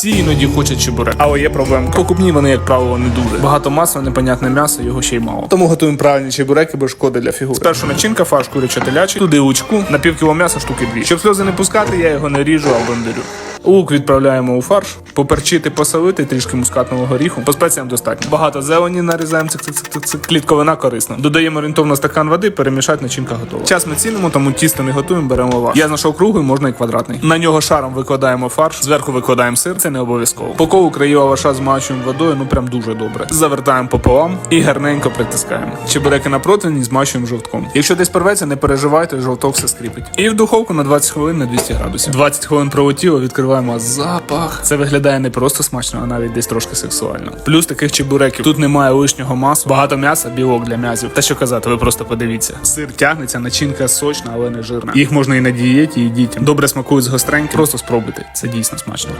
Всі іноді хочуть чебурек. Але є проблемка. Покупні вони, як правило, не дуже. Багато масла, непонятне м'ясо, його ще й мало. Тому готуємо правильні чебуреки без шкоди для фігури. Спершу начинка, фарш куряча телячий, туди лучку, на пів кіло м'яса штуки дві. Щоб сльози не пускати, я його не ріжу, а блендерю. Лук відправляємо у фарш, поперчити, посолити, трішки мускатного горіху. По спеціям достатньо. Багато зелені нарізаємо, цик цик цик цик Клітковина корисна. Додаємо орієнтовно стакан води, перемішати, начинка готова. Час ми цінимо, тому тісто не готуємо, беремо лаваш. Я знайшов круглий, можна і квадратний. На нього шаром викладаємо фарш, зверху викладаємо сир, це не обов'язково. По колу лаваша змачуємо водою, ну прям дуже добре. Завертаємо пополам і гарненько притискаємо. Чебуреки на противні змачуємо жовтком. Якщо десь порветься, не переживайте, жовток все скріпить. І в духовку на 20 хвилин на 200 градусів. 20 хвилин пролетіло, відкриваємо запах. Це виглядає не просто смачно, а навіть десь трошки сексуально. Плюс таких чебуреків тут немає лишнього масу, багато м'яса, білок для м'язів. Та що казати, ви просто подивіться. Сир тягнеться, начинка сочна, але не жирна. Їх можна і на дієті, і дітям. Добре смакують з гостреньки. Просто спробуйте. Це дійсно смачно.